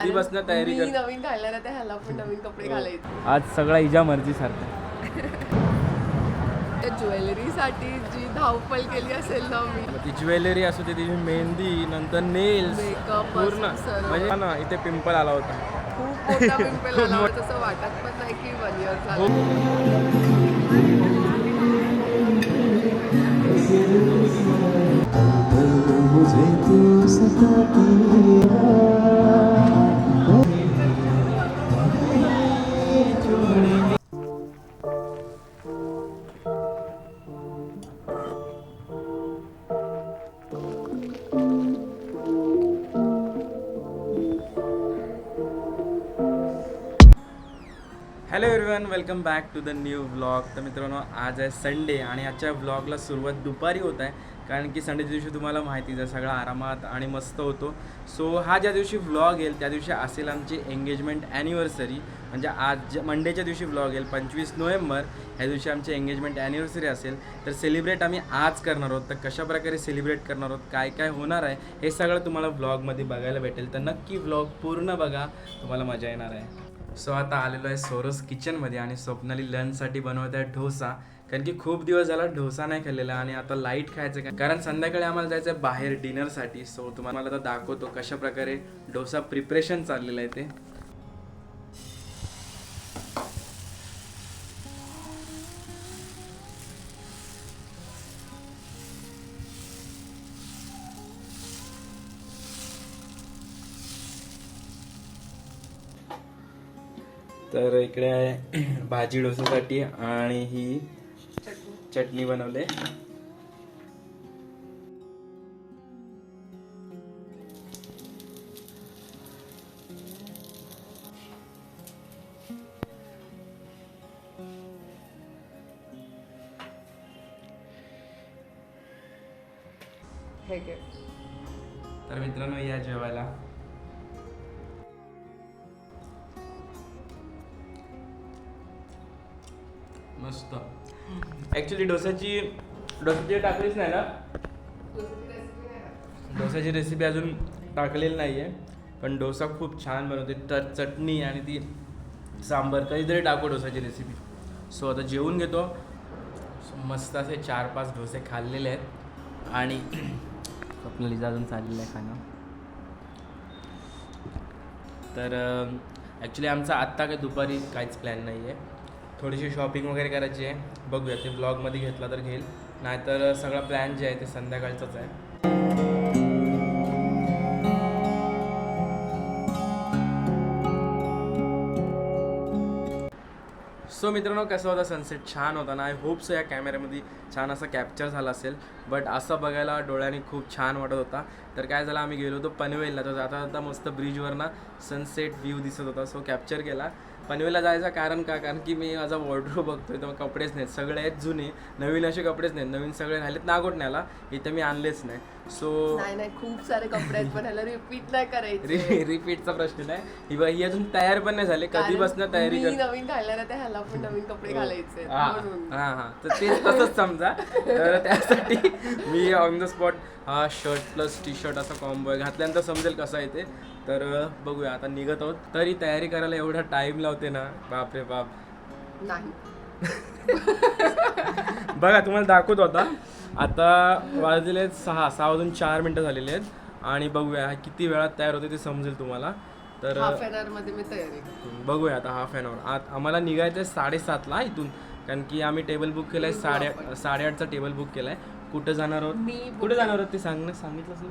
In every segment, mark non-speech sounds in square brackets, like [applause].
आधीपासून तयारी मी कर. नवीन घालणार आहे ह्याला पण नवीन कपडे घालायचे. आज सगळा इजा मर्जी सारखा [laughs] त्या ज्वेलरीसाठी जी धावपळ केली असेल ना मी. मग ती ज्वेलरी असू दे तिची मेहंदी नंतर नेल्स Makeup पूर्ण. सर्व. म्हणजे हा ना इथे पिंपल आला होता. खूप मोठा पिंपल आला होता. [laughs] तसं वाटत पण नाही की वन इयर झालं मुझे तू सताती hello everyone welcome back to the new vlog. तर मित्रांनो आज आहे संडे आणि आजच्या व्लॉगला सुरुवात दुपारी होत आहे. कारण की संडेच्या दिवशी तुम्हाला माहितीच आहे सगळा आरामात आणि मस्त होतो. सो हा ज्या दिवशी व्लॉग येईल त्या दिवशी असेल आमची एंगेजमेंट ॲनिव्हर्सरी म्हणजे आज मंडेच्या दिवशी व्लॉग येईल पंचवीस नोव्हेंबर ह्या दिवशी आमची एंगेजमेंट ॲनिव्हर्सरी असेल. तर सेलिब्रेट आम्ही आज करणार आहोत. तर कशाप्रकारे सेलिब्रेट करणार आहोत काय काय होणार आहे हे सगळं तुम्हाला व्लॉगमध्ये बघायला भेटेल. तर नक्की व्लॉग पूर्ण बघा तुम्हाला मजा येणार आहे. सो आता आलेलो आहे सोरस किचनमध्ये आणि स्वप्नाली लंचसाठी बनवत आहे डोसा. कारण की खूप दिवस झाला डोसा नाही खाल्लेला आणि आता लाइट खायचं का? कारण संध्याकाळी आम्हाला जायचं आहे बाहेर डिनरसाठी सो तुम्हाला आता दाखवतो कशा प्रकारे डोसा प्रिपरेशन चाललेलं आहे ते. तर इकडे आहे भाजी डोसासाठी आणि ही चटणी बनवले. तर मित्रांनो या जेवायला मस्त. ऍक्च्युली डोसाची डोसाची टाकलीच नाही ना? डोसाची रेसिपी अजून टाकलेली नाही आहे पण डोसा खूप छान बनवते. तर चटणी आणि ती सांबर कधीतरी टाकू डोसाची रेसिपी सो आता जेवून घेतो. मस्त असे चार पाच डोसे खाल्लेले आहेत. आणि [clears throat] आपल्याला अजून चाललेलं आहे खाणं. तर ॲक्च्युली आमचा आत्ता काही दुपारी काहीच प्लॅन नाही आहे थोडीशी शॉपिंग वगैरे करायची आहे. बघूया ते ब्लॉगमध्ये घेतला तर घेईल. नाहीतर सगळा प्लॅन जे आहे ते संध्याकाळचाच आहे. सो मित्रांनो कसा होता सनसेट छान होता ना? आय होप सो या कॅमेऱ्यामध्ये छान असा कॅप्चर झाला असेल. बट असं बघायला डोळ्याने खूप छान वाटत होता. तर काय झालं आम्ही गेलो होतो पनवेलला. तर जाता जाता मस्त ब्रिजवर ना सनसेट व्ह्यू दिसत होता. सो कॅप्चर केला. पनवेलला जायचं कारण का? कारण की मी माझा वॉर्डरोब बघतोय तर कपडेच नाहीत. सगळे आहेत जुने. नवीन असे कपडेच नाहीत. नवीन सगळे राहिलेत नागोटण्याला. इथे मी आणलेच नाही. सो नाही नाही. खूप सारे कपडे आहेत पण ह्याला रिपीट नाही करायचे. रिपीटचा प्रश्न नाही. बा- ही अजून तयार पण नाही झाले. कधीपासून तयारी कर नवीन घालणार आहे ह्याला पण नवीन कपडे घालायचे हा. म्हणून. हा हा. तर ते तसंच समजा. तर त्यासाठी [laughs] मी ऑन द स्पॉट हा शर्ट प्लस टी शर्ट असा कॉम्बो आहे. घातल्यानंतर समजेल कसा आहे ते. तर बघूया. आता निघत आहोत. तरी तयारी करायला एवढा टाइम लावते ना. बापरे बाप. नाही. [laughs] बघा तुम्हाला दाखवतो आता. आता वाजलेले आहेत सहा. सहा वाजून चार मिनटं झालेली आहेत. आणि बघूया हा किती वेळात तयार होते ते समजेल तुम्हाला. तर हाफ एन आवर मध्ये मी तयारी करते. बघूया आता हाफ अन आवर आत आम्हाला निघायचं आहे साडेसातला इथून. कारण की आम्ही टेबल बुक केलाय साडे साडेआठचा टेबल बुक केलाय. कुठं जाणार आहोत? मी कुठे जाणार आहोत ते सांग सांगितलं असेल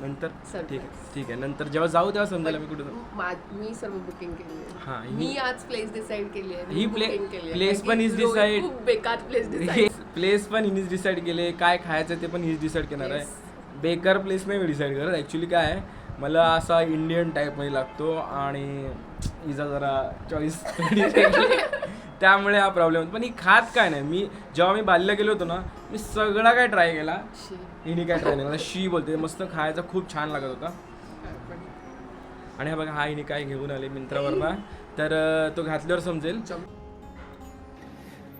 नंतर. ठीक आहे ठीक आहे. नंतर जेव्हा जाऊ तेव्हा समजेल आम्ही कुठे जाऊ? मा- मी सर्व बुकिंग केली हा, मी आज प्लेस डिसाइड केली आहे. ही मी place कारण पण decide. खूप बेकार प्लेस डिसाइड प्लेस पण हिनीच डिसाईड केले काय खायचं ते पण हीच डिसाईड करणार आहे. बेकार प्लेस नाही मी डिसाईड करत. ॲक्च्युली काय आहे मला असा इंडियन टाईपमध्ये लागतो आणि हिचा जरा चॉईस [laughs] त्यामुळे हा प्रॉब्लेम होतो. पण ही खात काय नाही? मी जेव्हा मी बाल्य गेलो होतो ना मी सगळा काय ट्राय केला? हिने काय ट्राय नाही मला शी बोलते. मस्त खायचा खूप छान लागत होता. आणि हा बघा हा हिने काय घेऊन आले मिंत्रावरनं. तर तो घातल्यावर समजेल.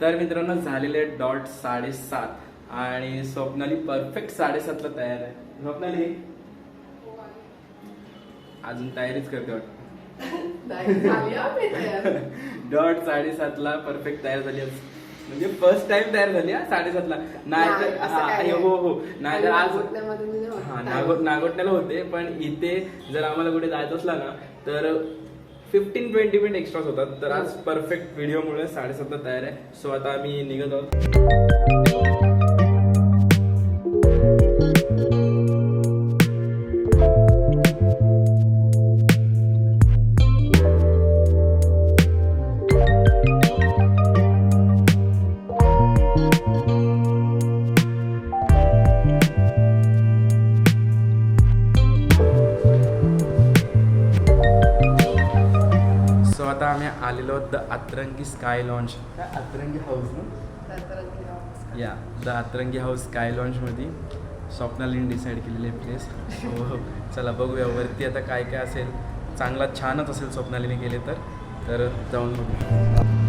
तर मित्रांनो झालेले डॉट साडेसात. आणि स्वप्नाली परफेक्ट साडेसातला तयार आहे. स्वप्नाली? अजून तयारीच करते वाटतं. हा. डॉट साडेसातला परफेक्ट तयार झाली. म्हणजे फर्स्ट टाइम तयार झाली हा साडेसातला नाही, नाहीतर हा, हे. हो हो नाहीतर आज हा होत. नागो नागोठण्याला होते पण इथे जर आम्हाला कुठे जायचं असला ना तर फिफ्टीन ट्वेंटी मिनिट एक्स्ट्राच होतात तर आज परफेक्ट व्हिडिओमुळे साडेसातला तयार आहे सो आता आम्ही निघत आहोत Atrangi sky lounge. Atrangi house ना? या द अतरंगी हाऊस स्काय लॉन्चमध्ये स्वप्नालीने डिसाईड केलेले प्लेस हो, हो. चला बघूया. वरती आता काय काय असेल? चांगला छानच असेल स्वप्नालीने केले तर. तर जाऊन बघूया.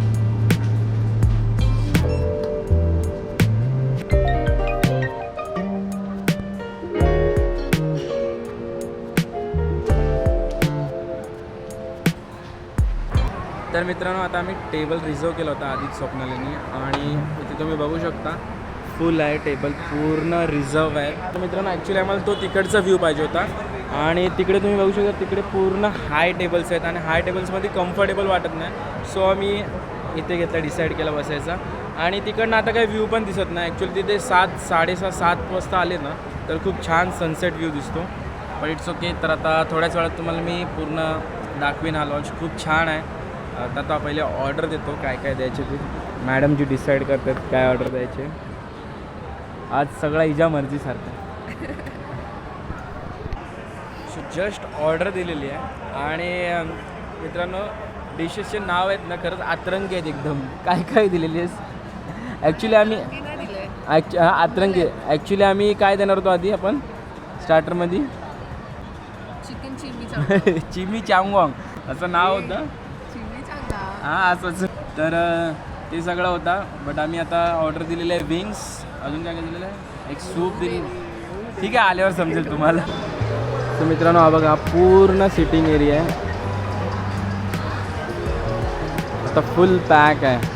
तर मित्रांनो आता आम्ही टेबल रिझर्व केला होता आधीच स्वप्नालीने. आणि इथे तुम्ही बघू शकता फुल आहे टेबल पूर्ण रिझर्व आहे. तर मित्रांनो ॲक्च्युली आम्हाला तो तिकडचा व्ह्यू पाहिजे होता. आणि तिकडे तुम्ही बघू शकता तिकडे पूर्ण हाय टेबल्स आहेत. आणि हाय टेबल्समध्ये कम्फर्टेबल वाटत नाही. सो आम्ही इथे घेतला डिसाईड केला बसायचा. आणि तिकडनं आता काही व्ह्यू पण दिसत नाही. ॲक्च्युली तिथे सात साडेसहा सात वाजता आले ना तर खूप छान सनसेट व्ह्यू दिसतो. पण इट्स ओके तर आता थोड्याच वेळात तुम्हाला मी पूर्ण दाखवीन हा लॉन्च खूप छान आहे. आता आता पहिले ऑर्डर देतो काय काय द्यायचे ते. मॅडम जी डिसाईड करतात काय ऑर्डर द्यायचे. आज सगळा इजा मर्जीसारखा सो जस्ट ऑर्डर दिलेली आहे. आणि मित्रांनो डिशेसचे नाव आहेत ना खरंच आतरंगी आहेत एकदम. काय काय दिलेली आहेस? ॲक्च्युली आम्ही ती. ॲक्च हा, आतरंगी ॲक्च्युली आम्ही काय देणार होतो आधी आपण? स्टार्टरमध्ये चिकन चिमी चिमी चांगवांग असं नाव होतं. हां असंच. तर ते सगळं होता बट आम्ही आता ऑर्डर दिलेलं आहे विंग्स अजून काय काय दिलेलं आहे? एक सूप दिली ठीक आहे आल्यावर समजेल तुम्हाला. तर मित्रांनो हा बघा पूर्ण सिटिंग एरिया आहे. आता फुल पॅक आहे.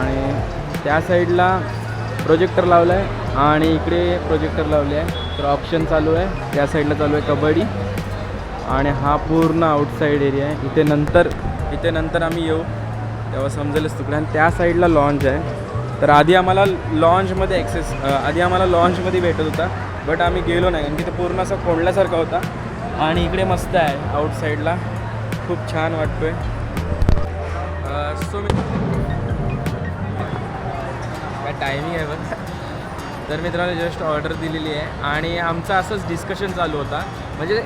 आणि त्या साईडला प्रोजेक्टर लावलं आहे आणि इकडे प्रोजेक्टर लावले आहे. तर ऑप्शन चालू आहे. त्या साईडला चालू आहे कबड्डी. आणि हा पूर्ण आउटसाईड एरिया आहे. इथे नंतर इथे नंतर आम्ही येऊ. तेव्हा समजेलच तुकडे. आणि त्या साईडला लॉन्च आहे. तर आधी आम्हाला लॉन्चमध्ये ॲक्सेस आधी आम्हाला लॉन्चमध्ये भेटत होता. बट आम्ही गेलो नाही. कारण की ते पूर्ण असं कोंडल्यासारखा होता. आणि इकडे मस्त आहे आउटसाईडला खूप छान वाटतो आहे सो मी काय टायमिंग आहे बघ. तर मित्रांनो जस्ट ऑर्डर दिलेली आहे. आणि आमचं असंच डिस्कशन चालू होता. म्हणजे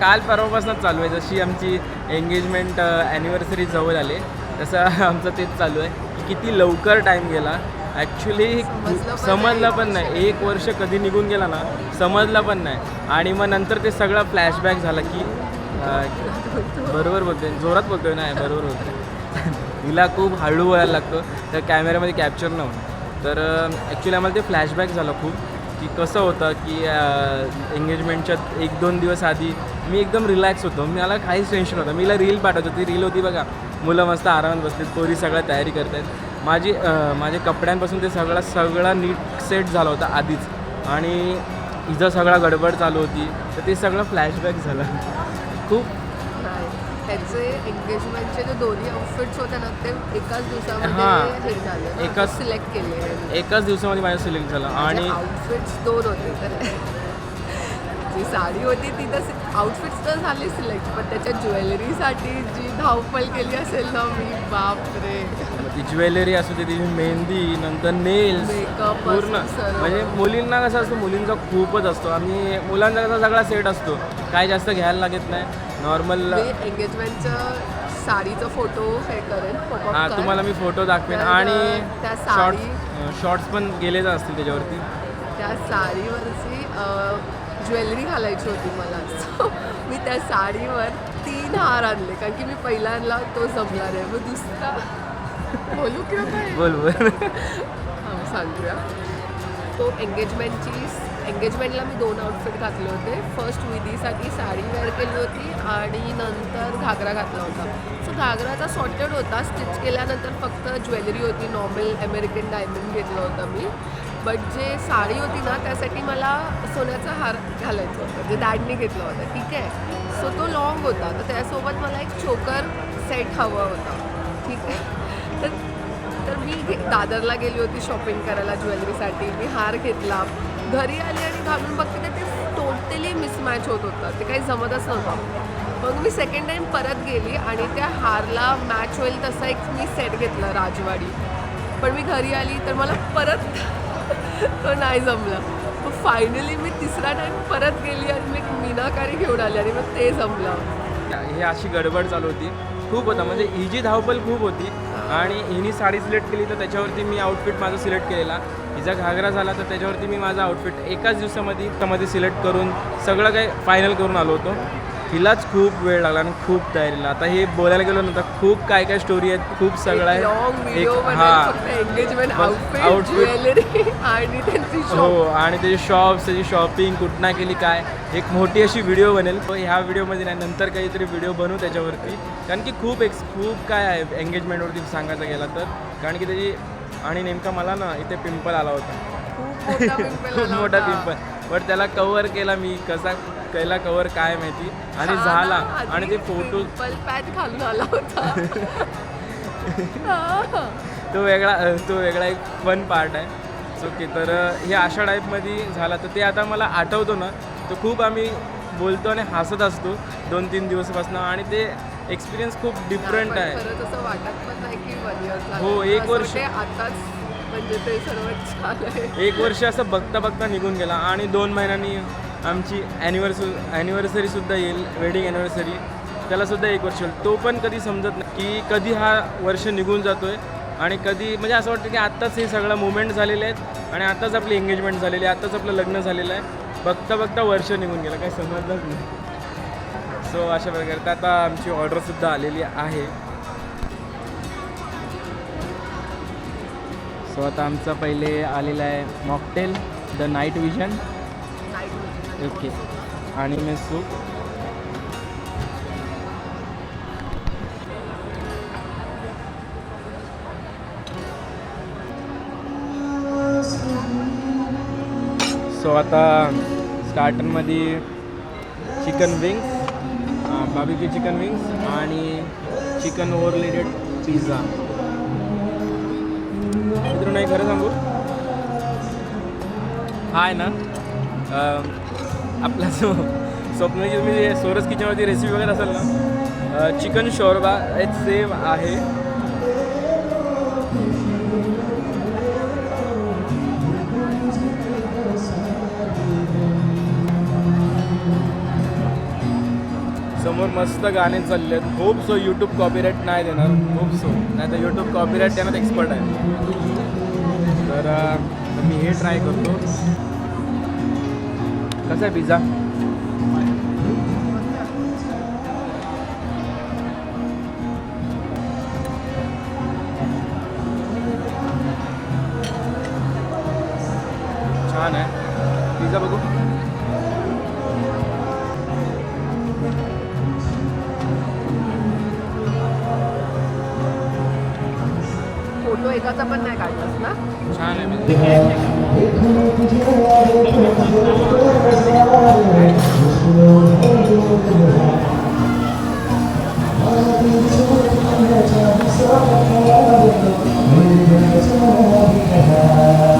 काल परवापासूनच चालू आहे. जशी आमची एंगेजमेंट ॲनिव्हर्सरी जवळ आली. तसं आमचं तेच चालू आहे. की किती लवकर टाईम गेला. ॲक्च्युली समजलं पण नाही. एक वर्ष कधी निघून गेला ना समजलं पण नाही. आणि मग नंतर ते सगळं फ्लॅशबॅक झालं की बरोबर बोलतोय. जोरात बोलतोय नाही बरोबर बोलतोय. [laughs] हिला खूप हळू व्हायला लागतं. तर कॅमेऱ्यामध्ये कॅप्चर नव्हतं तर ॲक्च्युली आम्हाला ते फ्लॅशबॅक झालं खूप की कसं होतं की एंगेजमेंटच्या एक दोन दिवस आधी मी एकदम रिलॅक्स होतो. मला काहीच टेन्शन होतं मीला रील पाठवत होती. रील होती बघा. मुलं मस्त आरामात बसतील पोरी सगळ्या तयारी करत आहेत माझी माझ्या कपड्यांपासून ते सगळं सगळं नीट सेट झालं होतं आधीच. आणि हिचं सगळं गडबड चालू होती तर ते सगळं फ्लॅशबॅक झालं. खूप. नाही त्याचे एंगेजमेंटचे जे दोन्ही आउटफिट्स होते ना ते एकाच. दिवसामध्ये हे. झाले. एकाच- सिलेक्ट केले. एकाच दिवसामध्ये माझं सिलेक्ट झालं. आणि आउटफिट्स दोन होते तर. जी साडी होती ती तर आउटफिट्स तर झाले सिलेक्ट पण त्याच्या ज्वेलरीसाठी जी धावपळ केली असेल ना मी बापरे. ती ज्वेलरी असू दे तिची मेहंदी नंतर नेल्स Makeup पूर्ण. म्हणजे मुलींना कसं असतं मुलींचा खूपच असतो आणि मुलांचा कसा सगळा सेट असतो. काय जास्त घ्यायला लागत नाही. नॉर्मल एंगेजमेंटचं साडीचा फोटो हे करेन हां. तुम्हाला मी फोटो दाखवेन. आणि त्या साडी- शॉर्ट्स पण गेलेच असतील त्याच्यावरती. त्या साडीवरची ज्वेलरी घालायची होती मला. मी त्या साडीवर तीन हार आणले. कारण की मी पहिल्यांदा तो जमला नाही. मग दुसरा. बोलू किंवा काय? बोल बोल. हां सांगूया. तो एंगेजमेंटची एंगेजमेंटला मी दोन आउटफिट घातले होते. फर्स्ट विधीसाठी साडी वेअर केली होती आणि नंतर घागरा घातला होता. सो घागराचा सॉर्टेड होता. स्टिच केल्यानंतर फक्त ज्वेलरी होती. नॉर्मल अमेरिकन डायमंड घेतलं होतं मी. बट जे साडी होती ना त्यासाठी मला सोन्याचा हार घालायचा होता. जे दॅडने घेतलं होतं. ठीक आहे? सो तो लॉंग होता. तर त्यासोबत मला एक चोकर सेट हवा होता. ठीक आहे? तर तर मी दादरला गेली होती शॉपिंग करायला ज्वेलरीसाठी. मी हार घेतला. घरी आली आणि घालून बघते तर ते टोटली मिसमॅच होत होतं. ते काही जमतच नव्हतं. मग मी सेकंड टाईम परत गेली आणि त्या हारला मॅच होईल तसा एक मी सेट घेतला राजवाडी. पण मी घरी आली तर मला परत [laughs] तो नाही जमला. मग फायनली मी तिसरा टाईम परत गेली आणि मी मीनाकारी घेऊन आली आणि मग ते जमलं. हे अशी गडबड चालू होती. खूप होता. म्हणजे हिची धावपल खूप होती आणि हिनी साडी सिलेक्ट केली तर त्याच्यावरती मी आउटफिट माझा सिलेक्ट केलेला. हिचा घागरा झाला तर त्याच्यावरती मी माझा आउटफिट एकाच दिवसामध्ये त्यामध्ये सिलेक्ट करून सगळं काही फायनल करून आलो होतो. हिलाच खूप वेळ लागला आणि खूप तयारीला आता हे बोलायला गेलो ना खूप काय काय स्टोरी आहेत खूप सगळं आहे. बस आउटफिट हो. शॉप आणि त्याची शॉप्स त्याची शॉपिंग कुठना केली काय. एक मोठी अशी व्हिडिओ बनेल. ह्या व्हिडिओमध्ये नाही नंतर काहीतरी व्हिडिओ बनवू त्याच्यावरती. कारण की खूप एक्स खूप काय आहे एंगेजमेंटवरती सांगायचं गेला तर. कारण की त्याची आणि नेमका मला ना इथे पिंपल आला होता. खूप मोठा [laughs] पिंपल बट त्याला कवर केला मी कसा केला कवर काय माहिती? आणि झाला. आणि ते फोटो पॅच घालून आला होता. [laughs] तो वेगळा तो वेगळा एक फन पार्ट आहे. सो की तर हे अशा टाईपमध्ये झाला. तर ते आता मला आठवतो ना तर खूप आम्ही बोलतो आणि हसत असतो दोन तीन दिवसापासून. आणि ते एक्सपिरियन्स खूप डिफरंट पण आहे. पण झालं. हो, एक वर्ष. आताच म्हणजे ते सर्वात छान आहे. एक वर्ष असं बघता बघता निघून गेला आणि दोन महिन्यांनी आमची ॲनिव्हर्सरी ॲनिव्हर्सरीसुद्धा येईल वेडिंग ॲनिव्हर्सरी त्यालासुद्धा एक वर्ष होईल. तो पण कधी समजत नाही की कधी हा वर्ष निघून जातो आहे आणि कधी म्हणजे असं वाटतं की आत्ताच हे सगळं मुवमेंट झालेले आहेत आणि आत्ताच आपली एंगेजमेंट झालेली आहे आत्ताच आपलं लग्न झालेलं आहे. बघता बघता वर्ष निघून गेलं काही समजलंच नाही. सो अशा प्रकारे. तर आता आमची ऑर्डरसुद्धा आलेली आहे. सो आता आमचा पहिले आलेला आहे mocktail the night vision okay आणि मी सूप सो आता स्टार्टरमध्ये चिकन विंग्स बाबीची चिकन विंग्स आणि चिकन ओव्हरलेडेड पिझ्झा मित्रांनो नाही खरं सांगू? हा आहे ना. आपला जो स्वप्नाची म्हणजे तुम्ही सोरस किचनवरती रेसिपी वगैरे असेल ना चिकन शोरबा सेम आहे. समोर मस्त गाणे चालले आहेत होप सो यूट्यूब कॉपीराईट नाही देणार. Hope so. नाही तर यूट्यूब कॉपीराईट देण्यात एक्सपर्ट आहे. तर तर मी हे ट्राय करतो. कसा आहे पिझ्झा? छान आहे. पिझ्झा बघू. फोटो एकाचा पण नाही काढलास ना छान आहे पिझ्झा तर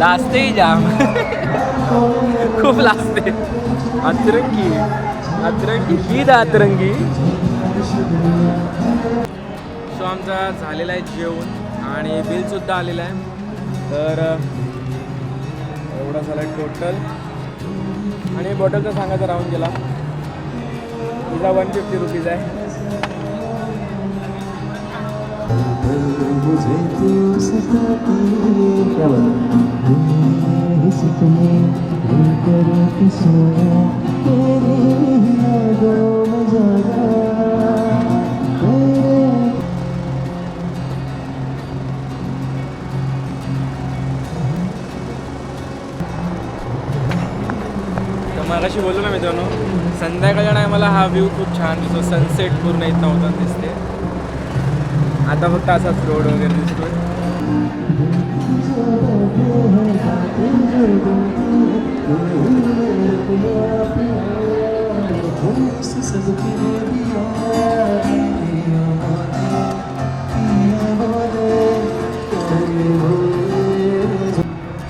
लाजते जाम खूप लाजते अतरंगी अतरंगी ईद अतरंगी सो आमचा झालेला आहे जेवण आणि बिलसुद्धा आलेलं आहे. तर एवढा झाला आहे टोटल आणि बॉटलचा सांगायचा राहून गेला तिचा वन फिफ्टी रुपीज आहे. मुझे तू सताती क्या बात सपने लेकर के सोया तेरी यादों में जागा बोललो ना मित्रांनो संध्याकाळच्या टायमाला हा व्ह्यू खूप छान दिसतो. सनसेट पूर्ण इथं नव्हता दिसते. आता फक्त असाच रोड वगैरे दिसतोय.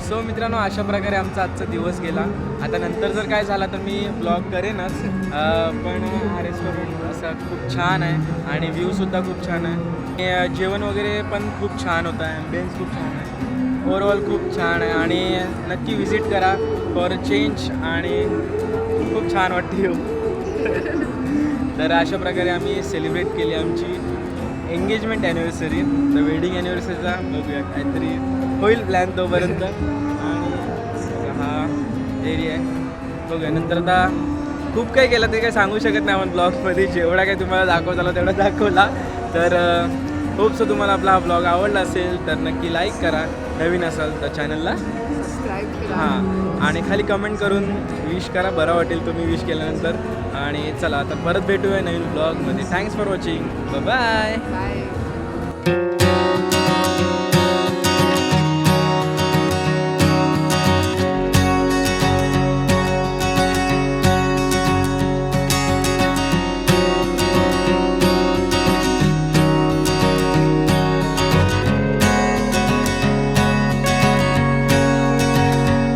सो मित्रांनो अशा प्रकारे आमचा आजचा दिवस गेला. आता नंतर जर काय झाला तर मी ब्लॉग करेनच. पण हा रेस्टॉरंट असा खूप छान आहे आणि व्ह्यूसुद्धा खूप छान आहे. जेवण वगैरे पण खूप छान होतं आहे. ॲम्बियन्स खूप छान आहे. ओव्हरऑल खूप छान आहे. आणि नक्की व्हिजिट करा फॉर चेंज आणि खूप छान वाटते. येऊ तर अशा प्रकारे आम्ही सेलिब्रेट केली आमची एंगेजमेंट ॲनिव्हर्सरी तर वेडिंग ॲनिव्हर्सरीचा बघूया काहीतरी होईल प्लॅन तोपर्यंत. आणि हा एरिया आहे. बघूया. नंतर आता खूप काही केलं. ते काही सांगू शकत नाही आपण ब्लॉगमध्ये जेवढा काही तुम्हाला दाखवत आला तेवढा दाखवला. तर होप सो तुम्हाला आपला हा ब्लॉग आवडला असेल तर नक्की लाईक करा. नवीन असाल तर चॅनलला हां आणि खाली कमेंट करून विश करा. बरं वाटेल तुम्ही विश केल्यानंतर. आणि चला आता परत भेटूया नवीन ब्लॉगमध्ये thanks for watching bye bye